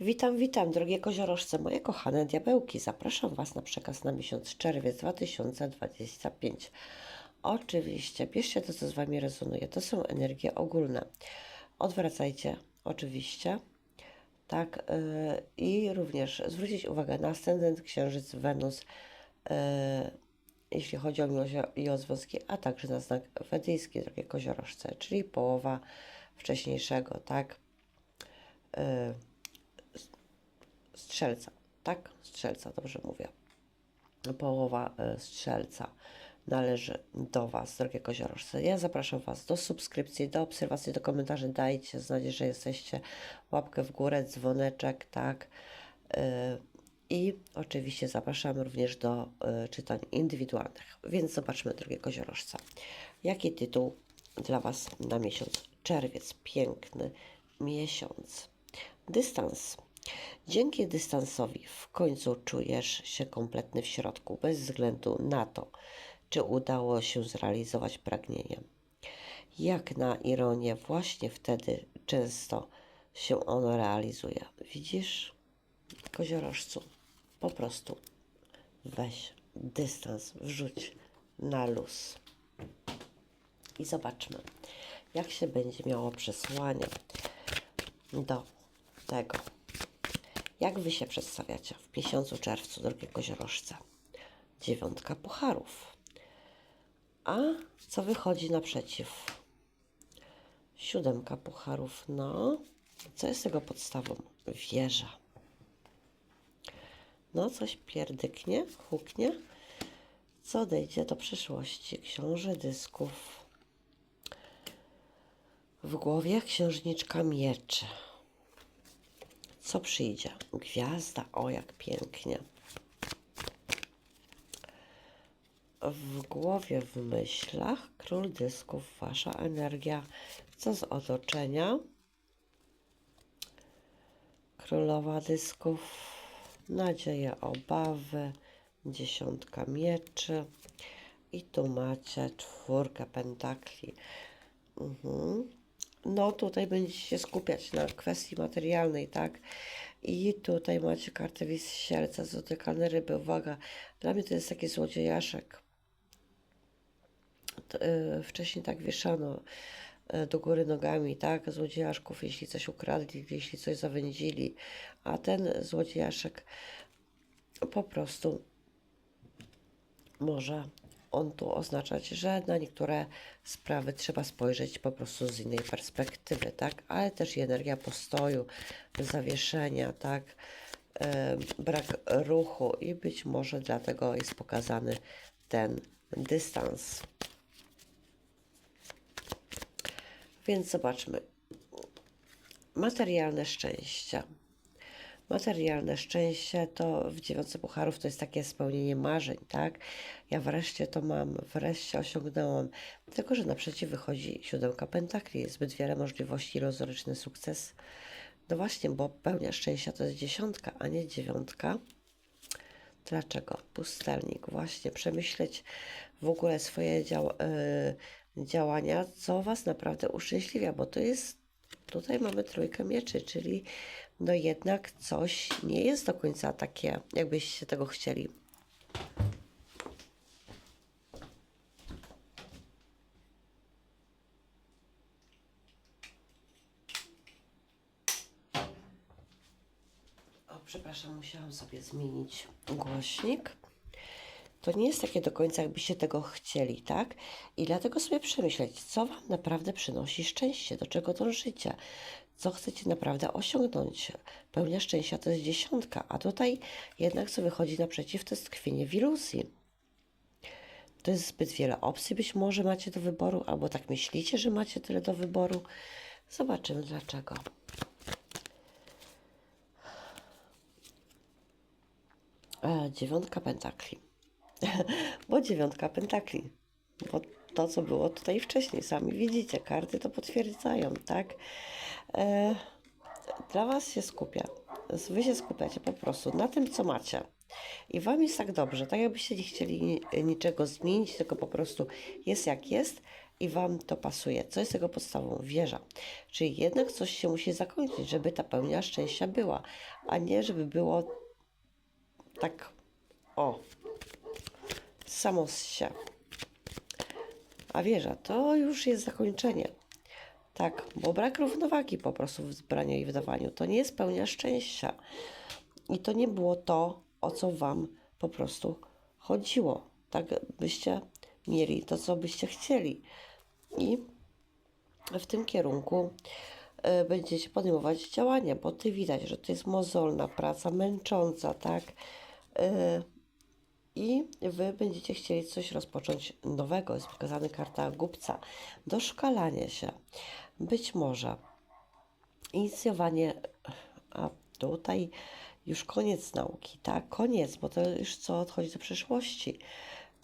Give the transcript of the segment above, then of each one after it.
Witam, witam, drogie koziorożce, moje kochane diabełki. Zapraszam Was na przekaz na miesiąc czerwiec 2025. Oczywiście, bierzcie to, co z Wami rezonuje. To są energie ogólne. Odwracajcie, oczywiście. Tak, yy, i również zwrócić uwagę na ascendent, księżyc, Wenus, yy, jeśli chodzi o miłość i o związki, a także na znak wedyjski, drogie koziorożce, czyli połowa wcześniejszego, tak. Yy, strzelca, tak? Strzelca, dobrze mówię. Połowa e, strzelca należy do Was, drogie koziorożce. Ja zapraszam Was do subskrypcji, do obserwacji, do komentarzy. Dajcie znać, że jesteście. Łapkę w górę, dzwoneczek, tak? E, I oczywiście zapraszam również do e, czytań indywidualnych. Więc zobaczmy, drogie koziorożce, jaki tytuł dla Was na miesiąc czerwiec. Piękny miesiąc. Dystans. Dzięki dystansowi w końcu czujesz się kompletny w środku, bez względu na to, czy udało się zrealizować pragnienie. Jak na ironię, właśnie wtedy często się ono realizuje. Widzisz, koziorożcu, po prostu weź dystans, wrzuć na luz. I zobaczmy, jak się będzie miało przesłanie do tego. Jak wy się przedstawiacie w miesiącu czerwcu, drogie koziorożce? Dziewiątka pucharów. A co wychodzi naprzeciw? Siódemka pucharów. No, co jest tego podstawą? Wieża. No, coś pierdyknie, huknie. Co odejdzie do przyszłości? Książę dysków. W głowie księżniczka mieczy. Co przyjdzie? Gwiazda, o jak pięknie. W głowie, w myślach, król dysków, wasza energia. Co z otoczenia? Królowa dysków, nadzieje, obawy, dziesiątka mieczy. I tu macie czwórkę pentakli. Mhm no tutaj będziecie się skupiać na kwestii materialnej, tak? I tutaj macie kartę wisielca, zotykane ryby. Uwaga, dla mnie to jest taki złodziejaszek. Yy, wcześniej tak wieszano yy, do góry nogami, tak? Złodziejaszków, jeśli coś ukradli, jeśli coś zawędzili. A ten złodziejaszek po prostu może on tu oznaczać, że na niektóre sprawy trzeba spojrzeć po prostu z innej perspektywy, tak? Ale też i energia postoju, zawieszenia, tak? Brak ruchu i być może dlatego jest pokazany ten dystans. Więc zobaczmy. Materialne szczęście. Materialne szczęście to w dziewiątce pucharów to jest takie spełnienie marzeń, tak? Ja wreszcie to mam, wreszcie osiągnęłam. Tylko, że naprzeciw wychodzi siódemka pentakli, zbyt wiele możliwości, iluzoryczny sukces. No właśnie, bo pełnia szczęścia to jest dziesiątka, a nie dziewiątka. Dlaczego? Pustelnik. Właśnie przemyśleć w ogóle swoje dział, yy, działania, co Was naprawdę uszczęśliwia, bo to jest tutaj mamy trójkę mieczy, czyli no jednak coś nie jest do końca takie, jakbyście tego chcieli. O, przepraszam, musiałam sobie zmienić głośnik to nie jest takie do końca, jakbyście tego chcieli, tak? I dlatego sobie przemyśleć, co Wam naprawdę przynosi szczęście, do czego dążycie, co chcecie naprawdę osiągnąć. Pełnia szczęścia to jest dziesiątka, a tutaj jednak co wychodzi naprzeciw, to jest tkwienie w iluzji. To jest zbyt wiele opcji, być może macie do wyboru, albo tak myślicie, że macie tyle do wyboru. Zobaczymy dlaczego. E, dziewiątka pentakli. bo dziewiątka pentakli. Bo to, co było tutaj wcześniej, sami widzicie, karty to potwierdzają, tak? E, dla Was się skupia. Wy się skupiacie po prostu na tym, co macie. I Wam jest tak dobrze, tak jakbyście nie chcieli niczego zmienić, tylko po prostu jest jak jest i Wam to pasuje. Co jest tego podstawą? Wieża. Czyli jednak coś się musi zakończyć, żeby ta pełnia szczęścia była, a nie żeby było tak o, samo z się. A wieża to już jest zakończenie. Tak, bo brak równowagi po prostu w zbraniu i wydawaniu to nie jest pełnia szczęścia. I to nie było to, o co Wam po prostu chodziło. Tak byście mieli to, co byście chcieli. I w tym kierunku e, będziecie podejmować działania, bo ty widać, że to jest mozolna praca, męcząca, tak? I wy będziecie chcieli coś rozpocząć nowego. Jest pokazana karta głupca. Doszkalanie się. Być może inicjowanie, a tutaj już koniec nauki, tak? Koniec, bo to już co odchodzi do przyszłości.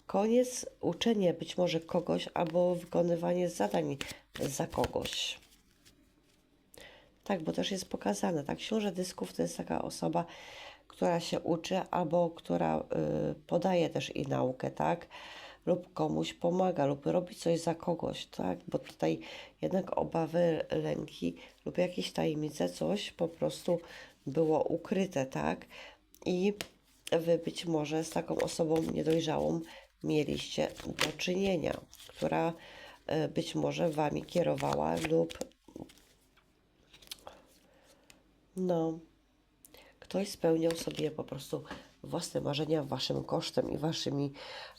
Koniec uczenie być może kogoś albo wykonywanie zadań za kogoś. Tak, bo też jest pokazane, tak? Książę dysków to jest taka osoba, która się uczy albo która y, podaje też i naukę, tak? Lub komuś pomaga, lub robi coś za kogoś, tak? Bo tutaj jednak obawy, lęki lub jakieś tajemnice, coś po prostu było ukryte, tak? I wy być może z taką osobą niedojrzałą mieliście do czynienia, która y, być może wami kierowała lub no, ktoś spełniał sobie po prostu własne marzenia waszym kosztem i waszymi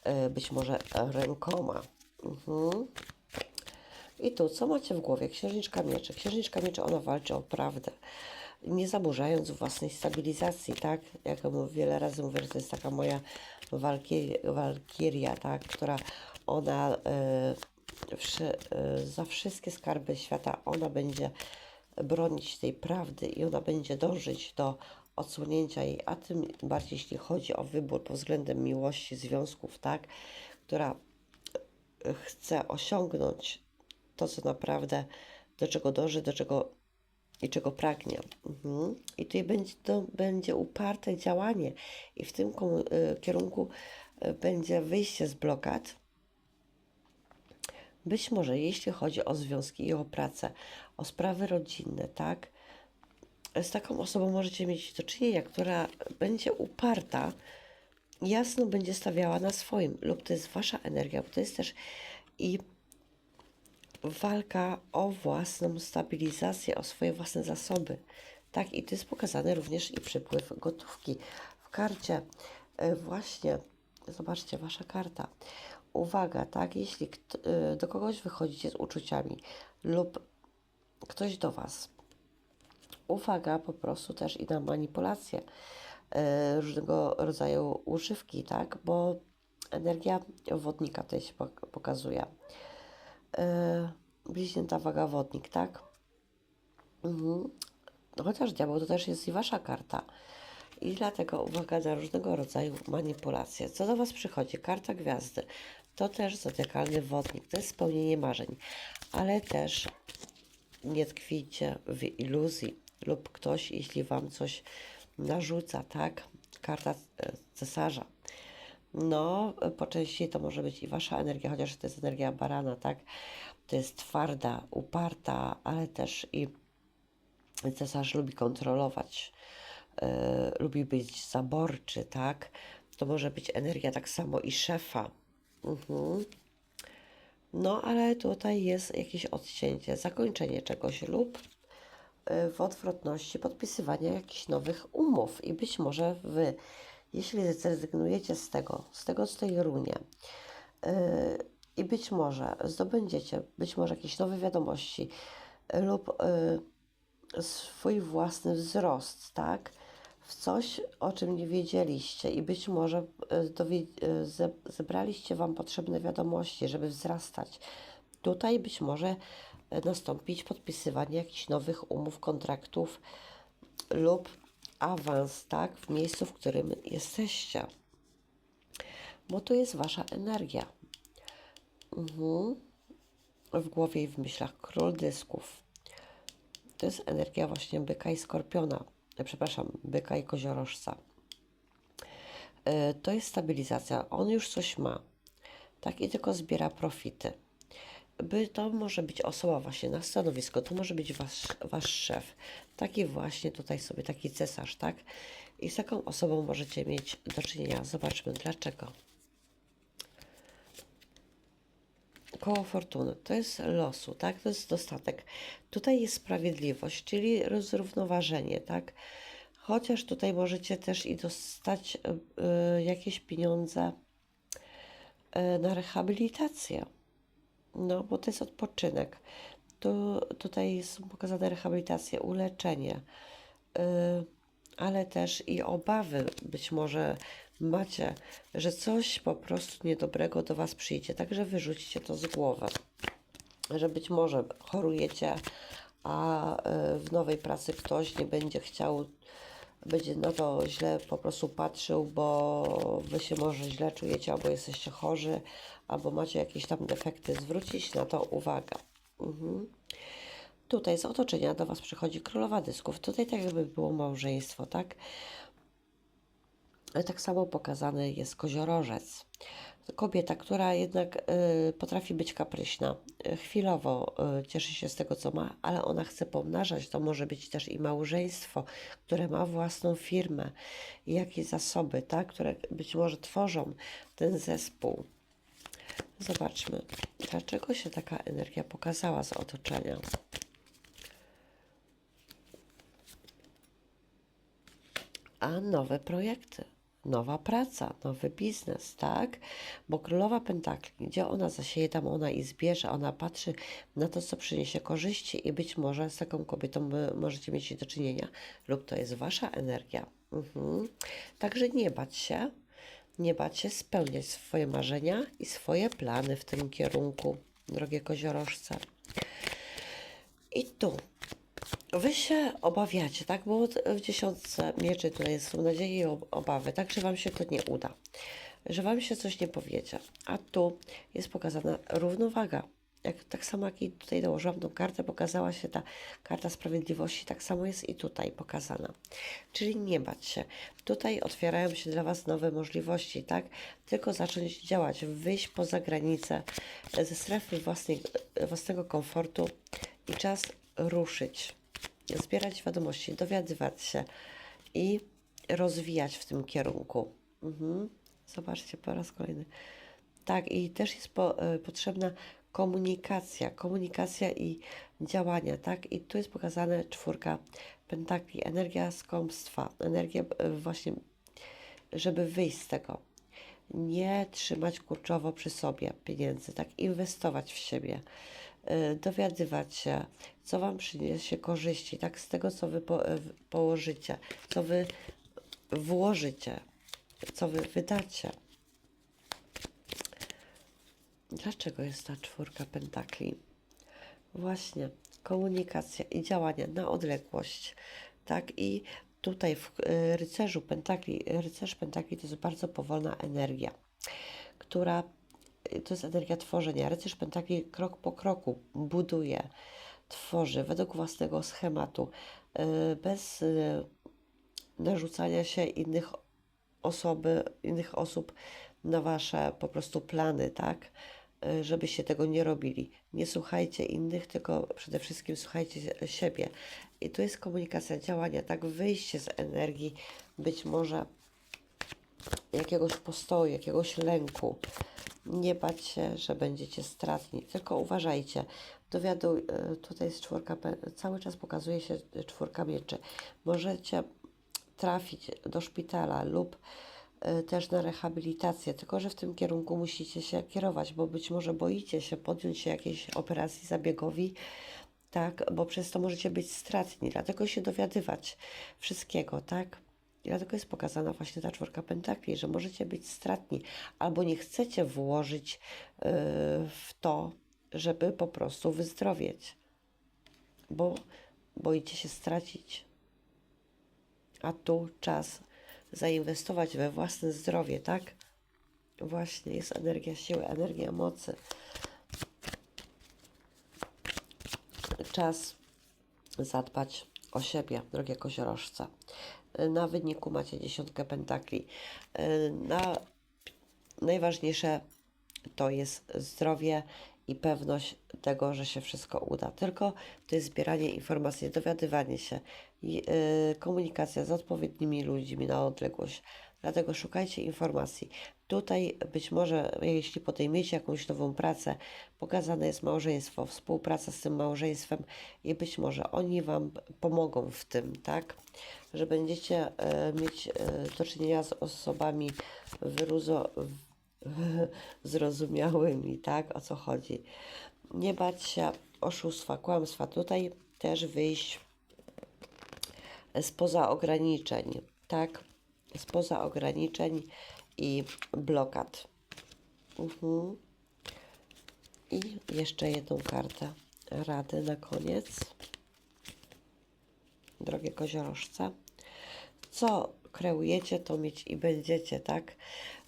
e, być może rękoma. Mhm. I tu, co macie w głowie? Księżniczka mieczy. Księżniczka mieczy, ona walczy o prawdę, nie zaburzając własnej stabilizacji, tak? Jak wiele razy mówię, że to jest taka moja walkier, walkiria, tak? Która ona e, wszy, e, za wszystkie skarby świata, ona będzie bronić tej prawdy i ona będzie dążyć do odsłonięcia jej, a tym bardziej jeśli chodzi o wybór pod względem miłości, związków, tak, która chce osiągnąć to, co naprawdę, do czego dąży, do czego i czego pragnie. Mhm. I tutaj będzie, to będzie uparte działanie i w tym y, kierunku y, będzie wyjście z blokad, być może jeśli chodzi o związki i o pracę, o sprawy rodzinne, tak? Z taką osobą możecie mieć do czynienia, która będzie uparta, jasno będzie stawiała na swoim, lub to jest wasza energia, bo to jest też i walka o własną stabilizację, o swoje własne zasoby. Tak, i to jest pokazane również i przypływ gotówki. W karcie e, właśnie, zobaczcie, wasza karta uwaga, tak, jeśli y, do kogoś wychodzicie z uczuciami lub ktoś do Was, uwaga po prostu też i na manipulacje y, różnego rodzaju używki, tak, bo energia wodnika tutaj się pokazuje. Y, bliźnięta waga wodnik, tak? Mhm. No chociaż diabeł to też jest i Wasza karta. I dlatego uwaga na różnego rodzaju manipulacje. Co do Was przychodzi? Karta gwiazdy. To też zodiakalny wodnik, to jest spełnienie marzeń, ale też nie tkwijcie w iluzji lub ktoś, jeśli Wam coś narzuca, tak? Karta e, cesarza. No, po części to może być i Wasza energia, chociaż to jest energia barana, tak? To jest twarda, uparta, ale też i cesarz lubi kontrolować, yy, lubi być zaborczy, tak? To może być energia tak samo i szefa, Mhm. No, ale tutaj jest jakieś odcięcie, zakończenie czegoś lub w odwrotności podpisywania jakichś nowych umów. I być może Wy, jeśli zrezygnujecie z tego, z tego z tej runie, yy, i być może zdobędziecie być może jakieś nowe wiadomości lub yy, swój własny wzrost, tak? w coś, o czym nie wiedzieliście i być może zebraliście Wam potrzebne wiadomości, żeby wzrastać. Tutaj być może nastąpić podpisywanie jakichś nowych umów, kontraktów lub awans, tak, w miejscu, w którym jesteście. Bo to jest Wasza energia. Mhm. W głowie i w myślach król dysków. To jest energia właśnie byka i skorpiona przepraszam, byka i koziorożca. E, to jest stabilizacja. On już coś ma, tak? I tylko zbiera profity. By to może być osoba właśnie na stanowisku, to może być wasz, wasz szef. Taki właśnie tutaj sobie, taki cesarz, tak? I z taką osobą możecie mieć do czynienia. Zobaczmy dlaczego. Koło fortuny to jest losu, tak? To jest dostatek. Tutaj jest sprawiedliwość, czyli zrównoważenie, tak? Chociaż tutaj możecie też i dostać y, y, jakieś pieniądze y, na rehabilitację. No, bo to jest odpoczynek. Tu, tutaj są pokazane rehabilitacje, uleczenie, y, ale też i obawy być może macie, że coś po prostu niedobrego do Was przyjdzie. Także wyrzućcie to z głowy, że być może chorujecie, a y, w nowej pracy ktoś nie będzie chciał, będzie na to źle po prostu patrzył, bo Wy się może źle czujecie, albo jesteście chorzy, albo macie jakieś tam defekty. Zwrócić na to uwagę. Mhm. Tutaj z otoczenia do Was przychodzi królowa dysków. Tutaj tak jakby było małżeństwo, tak? Tak samo pokazany jest koziorożec. Kobieta, która jednak y, potrafi być kapryśna, y, chwilowo y, cieszy się z tego, co ma, ale ona chce pomnażać. To może być też i małżeństwo, które ma własną firmę, i jakieś zasoby, tak? które być może tworzą ten zespół. Zobaczmy, dlaczego się taka energia pokazała z otoczenia. A nowe projekty, nowa praca, nowy biznes, tak? Bo królowa pentakli, gdzie ona zasieje, tam ona i zbierze, ona patrzy na to, co przyniesie korzyści i być może z taką kobietą wy możecie mieć do czynienia, lub to jest wasza energia. Mhm. Także nie bać się, nie bać się spełniać swoje marzenia i swoje plany w tym kierunku, drogie koziorożce. I tu Wy się obawiacie, tak? Bo w dziesiątce mieczy tutaj są nadzieje i obawy, tak, że Wam się to nie uda, że Wam się coś nie powiedzie. A tu jest pokazana równowaga. Jak, tak samo jak i tutaj dołożyłam tą kartę, pokazała się ta karta sprawiedliwości, tak samo jest i tutaj pokazana. Czyli nie bać się. Tutaj otwierają się dla Was nowe możliwości, tak? Tylko zacząć działać, wyjść poza granice ze strefy własnej, własnego komfortu i czas ruszyć zbierać wiadomości, dowiadywać się i rozwijać w tym kierunku. Mhm. Zobaczcie po raz kolejny. Tak, i też jest po, y, potrzebna komunikacja, komunikacja i działania, tak? I tu jest pokazane czwórka pentakli, energia skąpstwa, energia y, właśnie, żeby wyjść z tego. Nie trzymać kurczowo przy sobie pieniędzy, tak? Inwestować w siebie dowiadywać się, co Wam przyniesie korzyści, tak z tego, co Wy po, y, położycie, co Wy włożycie, co Wy wydacie. Dlaczego jest ta czwórka pentakli? Właśnie komunikacja i działania na odległość, tak? I tutaj w y, rycerzu pentakli, rycerz pentakli to jest bardzo powolna energia, która to jest energia tworzenia. Rycerz Pentakli krok po kroku buduje, tworzy według własnego schematu, y, bez y, narzucania się innych osoby, innych osób na wasze po prostu plany, tak? Y, żebyście tego nie robili. Nie słuchajcie innych, tylko przede wszystkim słuchajcie siebie. I tu jest komunikacja, działania, tak? Wyjście z energii, być może jakiegoś postoju, jakiegoś lęku, nie bać się, że będziecie stratni, tylko uważajcie. Dowiaduj, e, tutaj jest czwórka, cały czas pokazuje się czwórka mieczy. Możecie trafić do szpitala lub e, też na rehabilitację, tylko że w tym kierunku musicie się kierować, bo być może boicie się podjąć się jakiejś operacji zabiegowi, tak, bo przez to możecie być stratni, dlatego się dowiadywać wszystkiego, tak. I dlatego jest pokazana właśnie ta czwórka pentakli, że możecie być stratni albo nie chcecie włożyć yy, w to, żeby po prostu wyzdrowieć, bo boicie się stracić. A tu czas zainwestować we własne zdrowie, tak? Właśnie jest energia siły, energia mocy. Czas zadbać o siebie, drogie koziorożce na wyniku macie dziesiątkę pentakli. Na, najważniejsze to jest zdrowie i pewność tego, że się wszystko uda. Tylko to jest zbieranie informacji, dowiadywanie się, i, y, komunikacja z odpowiednimi ludźmi na odległość. Dlatego szukajcie informacji. Tutaj być może, jeśli podejmiecie jakąś nową pracę, pokazane jest małżeństwo, współpraca z tym małżeństwem i być może oni Wam pomogą w tym, tak? Że będziecie e, mieć e, do czynienia z osobami wyruzo, zrozumiałymi, tak? O co chodzi. Nie bać się oszustwa, kłamstwa. Tutaj też wyjść spoza ograniczeń, tak? Spoza ograniczeń i blokad. Mhm. I jeszcze jedną kartę rady na koniec. Drogie koziorożce. Co kreujecie, to mieć i będziecie, tak?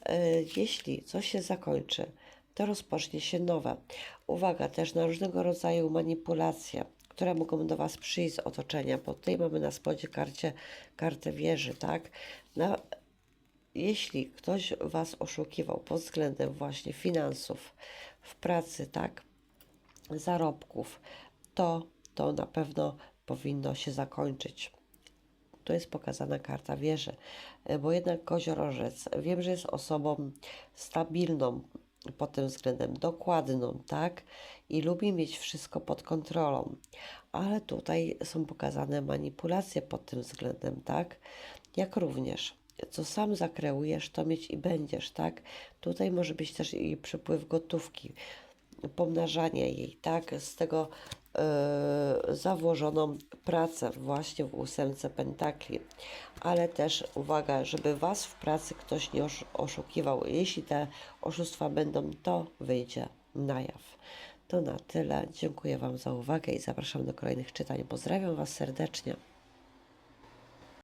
E, Jeśli coś się zakończy, to rozpocznie się nowe. Uwaga też na różnego rodzaju manipulacje, które mogą do Was przyjść z otoczenia, bo tutaj mamy na spodzie karcie, kartę wieży, tak? Na, jeśli ktoś Was oszukiwał pod względem właśnie finansów, w pracy, tak, zarobków, to to na pewno powinno się zakończyć. Tu jest pokazana karta wieży, e, bo jednak koziorożec, wiem, że jest osobą stabilną pod tym względem, dokładną, tak, i lubi mieć wszystko pod kontrolą, ale tutaj są pokazane manipulacje pod tym względem, tak, jak również co sam zakreujesz, to mieć i będziesz, tak? Tutaj może być też i przypływ gotówki, pomnażanie jej, tak? Z tego yy, założoną pracę właśnie w ósemce pentakli. Ale też uwaga, żeby Was w pracy ktoś nie osz- oszukiwał. Jeśli te oszustwa będą, to wyjdzie na jaw. To na tyle. Dziękuję Wam za uwagę i zapraszam do kolejnych czytań. Pozdrawiam Was serdecznie.